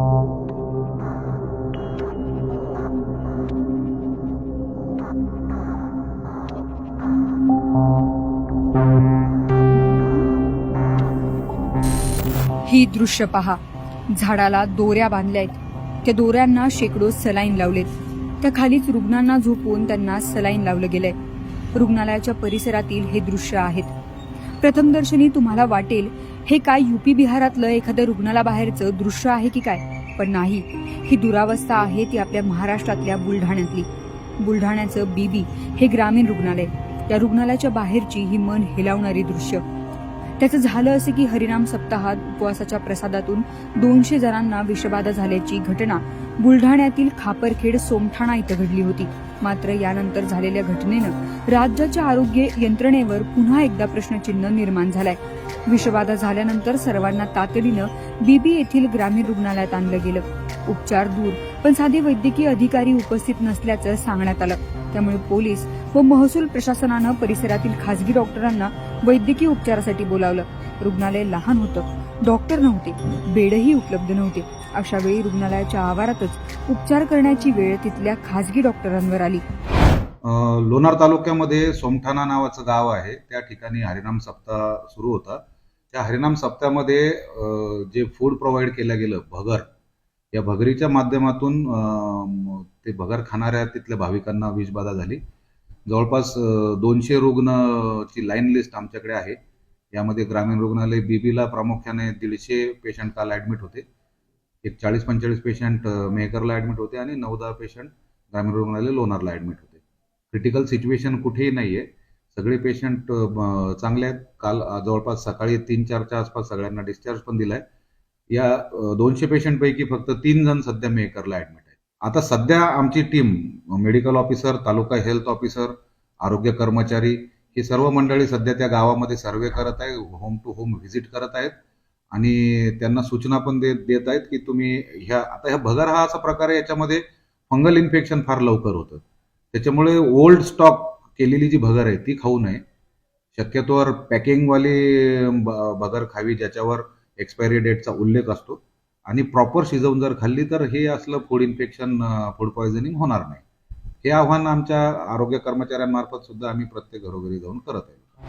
ही दृश्य पहा. झाडाला दोऱ्या बांधल्या आहेत त्या दोऱ्यांना शेकडो सलाईन लावलेत. त्या खालीच रुग्णांना झोपवून त्यांना सलाईन लावलं गेलंय. रुग्णालयाच्या परिसरातील हे दृश्य आहेत. प्रथमदर्शनी तुम्हाला वाटेल हे काय युपी बिहारातलं एखाद्या रुग्णालयाबाहेरचं दृश्य आहे की काय? पण नाही. ही दुरावस्था आहे ती आपल्या महाराष्ट्रातल्या बुलढाण्यातली. बुलढाण्याचं बीबी हे ग्रामीण रुग्णालय. त्या रुग्णालयाच्या बाहेरची ही मन हेलावणारी दृश्य. त्याचं झालं असं की हरिनाम सप्ताहात उपवासाच्या प्रसादातून दोनशे जणांना विषबाधा झाल्याची घटना बुलढाण्यातील खापरखेड सोमठाणा इथं घडली होती. मात्र यानंतर झालेल्या घटनेनं राज्याच्या आरोग्य यंत्रणेवर पुन्हा एकदा प्रश्नचिन्ह निर्माण झालंय. विषबाधा झाल्यानंतर सर्वांना तातडीनं बीबी येथील ग्रामीण रुग्णालयात आणलं गेलं. उपचार दूर पण साधे वैद्यकीय अधिकारी उपस्थित नसल्याचं सांगण्यात आलं. त्यामुळे पोलीस व महसूल प्रशासनानं परिसरातील खासगी डॉक्टरांना वैद्यकीय उपचारासाठी बोलावलं. रुग्णालय लहान होतं. डॉक्टर नव्हते. बेडही उपलब्ध नव्हते. अशा वेळी रुग्णालयाच्या आवारातच उपचार करण्याची वेळ तिथल्या खासगी डॉक्टरांवर आली. लोणार तालुक्यामध्ये सोमठाणा नावाचं गाव आहे. त्या ठिकाणी हरिनाम सप्ताह सुरू होता. त्या हरिनाम सप्त्यामध्ये जे फूड प्रोव्हाइड केलं गेलं भगर या भगरीच्या माध्यमातून ते भगर खाणाऱ्या तिथल्या भाविकांना विषबाधा झाली. जवळपास दोनशे रुग्णची लाईन लिस्ट आमच्याकडे आहे. यामध्ये ग्रामीण रुग्णालय बीबीला प्रामुख्याने दीडशे पेशंट काल ॲडमिट होते. एक चाळीस पंचेचाळीस पेशंट मेहकरला ॲडमिट होते आणि नऊ दहा पेशंट ग्रामीण रुग्णालय लोणारला ॲडमिट होते. क्रिटिकल सिच्युएशन कुठेही नाही आहे सगळे पेशंट चांगले आहेत. काल जवळपास सकाळी तीन चारच्या आसपास सगळ्यांना डिस्चार्ज पण दिलाय. या दोनशे पेशंटपैकी फक्त तीन जण सध्या मेकरला ॲडमिट आहेत. आता सध्या आमची टीम मेडिकल ऑफिसर तालुका हेल्थ ऑफिसर आरोग्य कर्मचारी ही सर्व मंडळी सध्या त्या गावामध्ये सर्वे करत आहे होम टू होम व्हिजिट करत आहेत. आणि त्यांना सूचना पण देत देत आहेत की तुम्ही ह्या आता ह्या भगर हा असा प्रकार आहे याच्यामध्ये फंगल इन्फेक्शन फार लवकर होतं. त्याच्यामुळे ओल्ड स्टॉक केलेली जी भगर आहे ती खाऊ नये. शक्यतोवर पॅकिंगवाली ब- भगर खावी ज्याच्यावर एक्सपायरी डेटचा उल्लेख असतो. आणि प्रॉपर शिजवून जर खाल्ली तर हे असलं फूड इन्फेक्शन फूड पॉयझनिंग होणार नाही. हे आव्हान आमच्या आरोग्य कर्मचाऱ्यांमार्फत सुद्धा आम्ही प्रत्येक घरोघरी जाऊन करत आहे.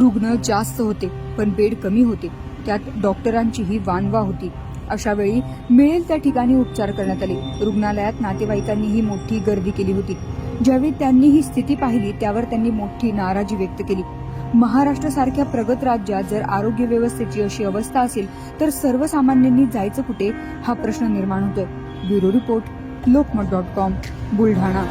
रुग्ण जास्त होते पण बेड कमी होते. त्यात डॉक्टरांचीही वानवा होती. अशा वेळी मिळेल त्या ठिकाणी उपचार करण्यात आले. रुग्णालयात नातेवाईकांनीही मोठी गर्दी केली होती. ज्यावेळी त्यांनी ही स्थिती पाहिली त्यावर त्यांनी मोठी नाराजी व्यक्त केली. महाराष्ट्रासारख्या प्रगत राज्यात जर आरोग्य व्यवस्थेची अशी अवस्था असेल तर सर्वसामान्यांनी जायचं कुठे हा प्रश्न निर्माण होतोय. Bureau report Lokmat dot com Buldhana.